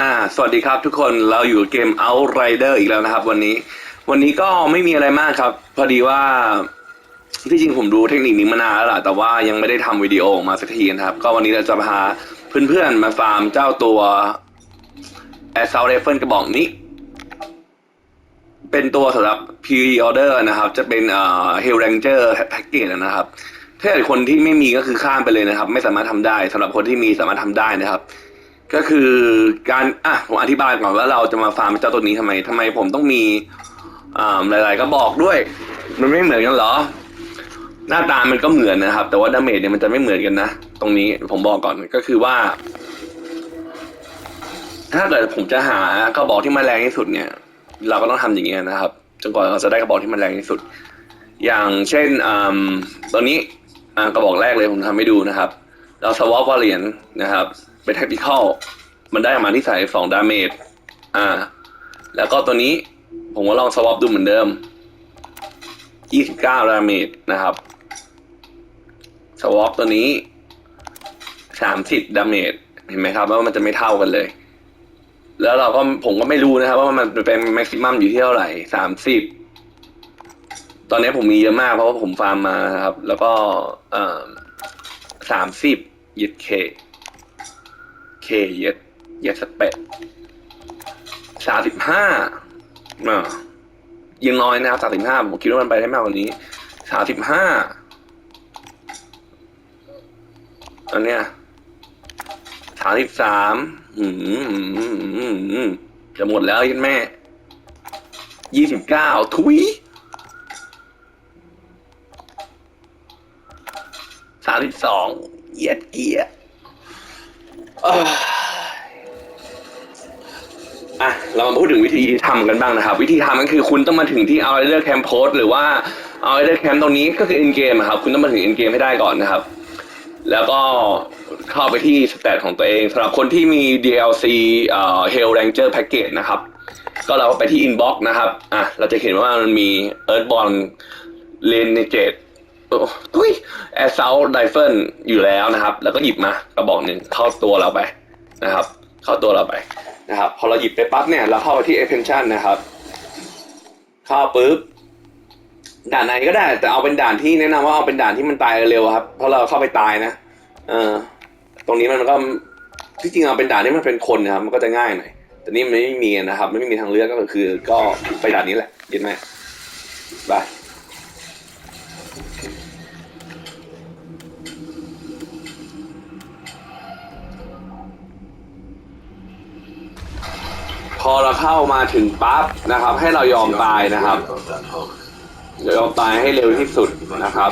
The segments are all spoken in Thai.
อ่า สวัสดีครับทุกคนเราอยู่เกม Outrider อีกแล้วนะครับ วันนี้ วันนี้ก็ไม่มีอะไรมากครับ พอดีว่าที่จริงผมรู้เทคนิคนี้มานานแล้วล่ะแต่ว่ายังไม่ได้ทำวิดีโอออกมาสักทีนะครับ ก็วันนี้เราจะพาเพื่อนๆมาฟาร์มเจ้าตัว Assault Rifle กระบอกนี้ เป็นตัวสำหรับ Pre-order นะครับ จะเป็นเอ่อ Hell Ranger Package นะครับ ถ้าเกิดคนที่ไม่มีก็คือข้ามไปเลยนะครับ ไม่สามารถทำได้สำหรับคนที่มีสามารถทำได้นะครับ ก็คือการอะผมอธิบายก่อนว่าเราจะมาฟาร์มเจ้าตัวนี้ทำไมทำไมผมต้องมีอ่าหลาย ๆ ก็บอกด้วย มันไม่เหมือนกันเหรอ หน้าตามันก็เหมือนนะครับ แต่ว่าดาเมจเนี่ยมันจะไม่เหมือนกันนะ ตรงนี้ผมบอกก่อนก็คือว่า ถ้าเกิดผมจะหากระบอกที่มันแรงที่สุดเนี่ย เราก็ต้องทำอย่างเงี้ยนะครับจนกว่าเราจะได้กระบอกที่มันแรงที่สุด อย่างเช่นอตอนนี้กระบอกแรกเลยผมทำให้ดูนะครับ เราสวอปวอลเลียนนะครับ เป็นแท็กติคอลมันได้ออกมาที่ใส่สองดาเมจอ่า แล้วก็ตัวนี้ผมก็ลองสวอปดูเหมือนเดิม 29 ดาเมจนะครับ สวอปตัวนี้ 30 ดาเมจ เห็นไหมครับว่ามันจะไม่เท่ากันเลย แล้วเราก็ผมก็ไม่รู้นะครับ ว่ามันเป็นแม็กซิมัมอยู่ที่เท่าไหร่ 30 ตอนนี้ผมมีเยอะมากเพราะว่าผมฟาร์มมาครับ แล้วก็เอ่อ30ยึดเค เคเย็ดเย็ดสเปดสามสิบห้าอ่ายังน้อยนะครับสามสิบห้าผมคิดว่ามันไปได้มากกว่านี้สามสิบห้าอันเนี้ยสามสิบสามอืมจะหมดแล้วยันแม่ยี่สิบเก้าทุยสามสิบสองเย็ดเกียร์ อะเรามาพูดถึงวิธีทำกันบ้างนะครับ วิธีทำก็คือคุณต้องมาถึงที่เอาเลือกแคมโพสหรือว่าเอาเลือกแคมตรงนี้ก็คือ in game อะครับ คุณต้องมาถึง in game ให้ได้ก่อนนะครับ แล้วก็เข้าไปที่สเตตของตัวเองสำหรับคนที่มี DLC เอ่อ Hell Ranger Package นะครับ ก็เราไปที่ inbox นะครับ อะ เราจะเห็นว่ามันมี Earthborn Renegade โอ้ทุย Assault Rifle อยู่แล้วนะครับ แล้วก็หยิบมากระบอกหนึ่งเข้าตัวเราไปนะครับ เข้าตัวเราไปนะครับ พอเราหยิบไปปั๊บเนี่ยเราเข้าไปที่ attention นะครับ เข้าปุ๊บด่านไหนก็ได้ แต่เอาเป็นด่านที่แนะนำว่าเอาเป็นด่านที่มันตายเร็วครับ เพราะเราเข้าไปตายนะเออตรงนี้มันก็ที่จริงเอาเป็นด่านที่มันเป็นคนนะครับ มันก็จะง่ายหน่อยแต่นี่มันไม่มีนะครับ ไม่มีทางเลือกก็คือ ก็ไปด่านนี้แหละยินไหมไป เราเข้ามาถึงปั๊บนะครับ ให้เรายอมตายนะครับยอมตายให้เร็วที่สุดนะครับ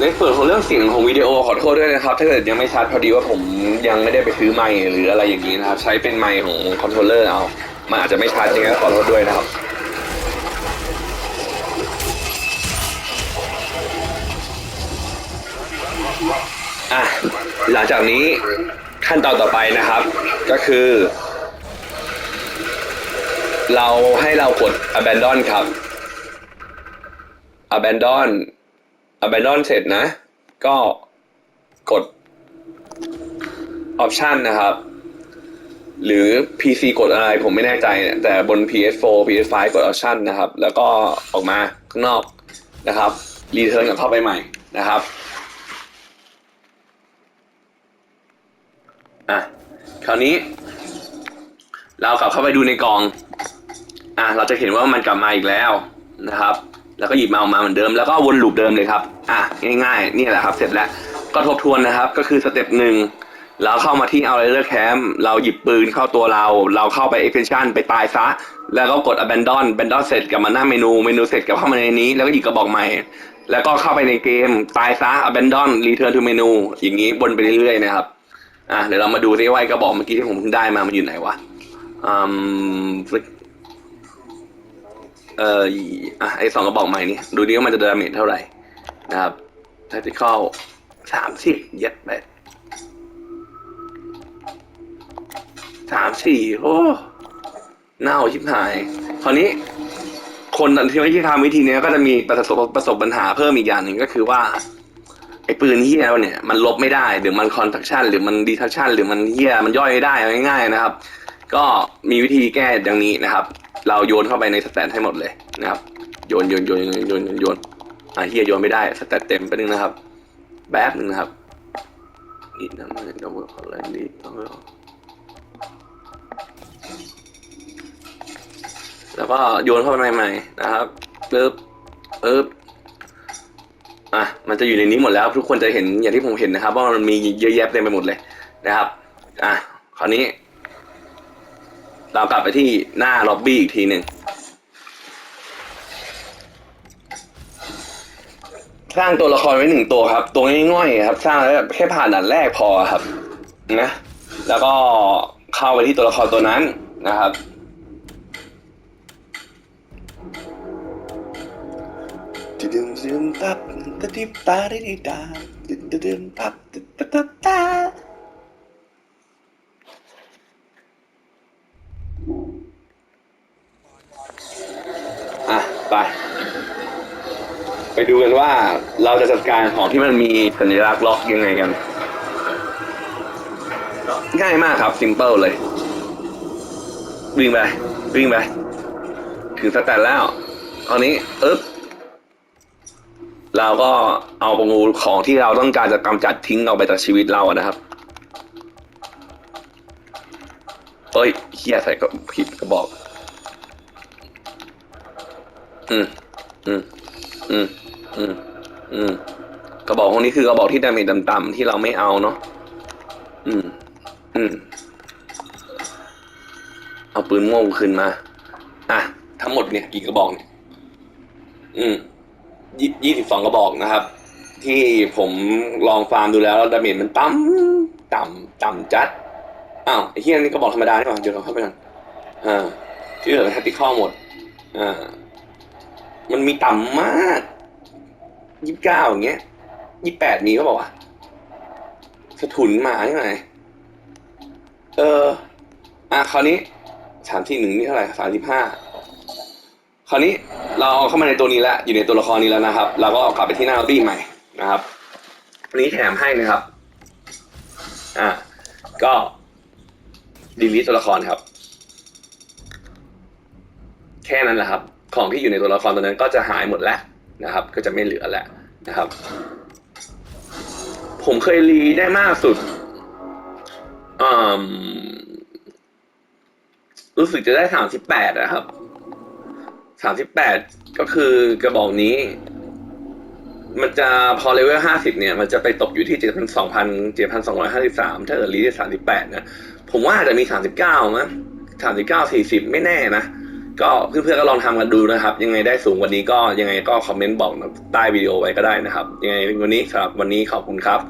ในส่วนของเรื่องเสียงของวิดีโอขอโทษด้วยนะครับ ถ้าเกิดยังไม่ชัดพอดีว่าผมยังไม่ได้ไปซื้อไมค์หรืออะไรอย่างนี้นะครับ ใช้เป็นไมค์ของคอนโทรลเลอร์เอามันอาจจะไม่ชัดยังไงก็ขอโทษด้วยนะครับ อะหลังจากนี้ขั้นตอนต่อไปนะครับ ก็คือ เราให้เรากด abandon ครับ abandon abandon เสร็จนะ ก็กด option นะครับ หรือ PC กดอะไรผมไม่แน่ใจเนี่ยแต่บน PS4 PS5 กด option นะครับ แล้วก็ออกมาข้างนอกนะครับ return กลับเข้าไปใหม่นะครับ อะคราวนี้ เรากลับเข้าไปดูในกล่อง อะเราจะเห็นว่ามันกลับมาอีกแล้วนะครับ แล้วก็หยิบมาออกมาเหมือนเดิมแล้วก็วนลูปเดิมเลยครับ อะง่ายๆนี่แหละครับ เสร็จแล้วก็ทบทวนนะครับ ก็คือสเต็ปหนึ่งเราเข้ามาที่เอาเลอร์แคมเราหยิบปืนเข้าตัวเรา เราเข้าไป extension ไปตายซะ แล้วก็กด abandon abandon เสร็จกลับมาหน้าเมนูเมนูเสร็จกลับเข้ามาในนี้ แล้วก็หยิบกระบอกใหม่ แล้วก็เข้าไปในเกมตายซะ abandon return to menu อย่างนี้วนไปเรื่อยๆนะครับ อะเดี๋ยวเรามาดูซิว่าไอกระบอกเมื่อกี้ที่ผมเพิ่งได้มามันอยู่ไหนวะอืมเอ่ออะไอสองกระบอกใหม่นี่ดูดิว่ามันจะดาเมจเท่าไหร่นะครับ tactical สามสิบเย็ดไปสามสี่โอ้เน่าชิบหาย คราวนี้ คนที่ไม่ที่ทำวิธีนี้ก็จะมีประสบประสบปัญหาเพิ่มอีกอย่างหนึ่งก็คือว่า ไอ้ปืนเฮียเนี่ยมันลบไม่ได้หรือมันคอนทักชันหรือมันดีทักชันหรือมันเฮียมันย่อยไม่ได้ง่ายๆนะครับ ก็มีวิธีแก้ดังนี้นะครับ เราโยนเข้าไปในสแตนให้หมดเลยนะครับ โยนโยนโยนโยนโยนโยนโยนอะเฮียโยนไม่ได้สแตนเต็มไปนึงนะครับแป๊บนึงนะครับนี่นะมันจะเวิร์กอะไรดีแล้วก็โยนเข้าไปใหม่ๆนะครับปึ๊บปึ๊บ อะมันจะอยู่ในนี้หมดแล้ว ทุกคนจะเห็นอย่างที่ผมเห็นนะครับ ว่ามันมีเยอะแยะเต็มไปหมดเลยนะครับ อะคราวนี้ เรากลับไปที่หน้าล็อบบี้อีกทีหนึ่งสร้างตัวละครไว้หนึ่งตัวครับ ตัวง่ายๆครับ สร้างแล้วแค่ผ่านด่านแรกพอครับนะแล้วก็เข้าไปที่ตัวละครตัวนั้นนะครับ ดึมดึมตับ ตะดิตาดิดิดาดึมดึมตับตะตะตะตาอะไป ไปดูกันว่าเราจะจัดการของที่มันมีสัญลักษณ์ล็อกยังไงกัน ง่ายมากครับซิมเปิลเลย วิ่งไป วิ่งไป ถึงสแตนแล้วตอนนี้ อึ๊บ เราก็เอาประงูของที่เราต้องการจะกำจัดทิ้งออกไปจากชีวิตเราอะนะครับเอ้ยเฮียใส่ก็ผิดกระบอก อืม อืม อืม อืม อืม กระบอกพวกนี้คือกระบอกที่ดาเมจต่ำๆที่เราไม่เอาเนาะ อืม อืม เอาปืนม่วงคืนมา อะ ทั้งหมดเนี่ยกี่กระบอกเนี่ย อืม ยี่สิบสองกระบอกนะครับ ที่ผมลองฟาร์มดูแล้วดาเมจมันต่ำต่ำต่ำจัดอ้าวไอ้เฮียนี่กระบอกธรรมดาใช่ป่ะเดี๋ยวเราเข้าไปกันอ่าที่เหลือเป็นแทคติคอหมดอ่ามันมีต่ำมากยี่สิบเก้าอย่างเงี้ยยี่แปดมีก็บอกว่าสะทุนมาใช่ไหมเออ อะคราวนี้สามที่หนึ่งนี่เท่าไหร่สามสิบห้าคราวนี้ เราเอาเข้ามาในตัวนี้แล้วอยู่ในตัวละครนี้แล้วนะครับ เราก็กลับไปที่หน้าล็อบบี้ใหม่นะครับอันนี้แถมให้นะครับ อ่า ก็ดีลิทตัวละครครับ แค่นั้นแหละครับ ของที่อยู่ในตัวละครตัวนั้นก็จะหายหมดแล้วนะครับ ก็จะไม่เหลือแล้วนะครับ ผมเคยรีได้มากสุดอืมรู้สึกจะได้สามสิบแปดนะครับ สามสิบแปดก็คือกระบอกนี้ มันจะพอเลเวลห้าสิบเนี่ย มันจะไปตกอยู่ที่เจ็ดพันสองพันเจ็ดพันสองร้อยห้าสิบสามถ้าเกิดรีดสามสิบแปดนะ ผมว่าอาจจะมีสามสิบเก้ามั้งสามสิบเก้าสี่สิบไม่แน่นะ ก็เพื่อนๆก็ลองทำกันดูนะครับ ยังไงได้สูงวันนี้ก็ยังไงก็คอมเมนต์บอกใต้วิดีโอไว้ก็ได้นะครับ ยังไงวันนี้ครับวันนี้ขอบคุณครับ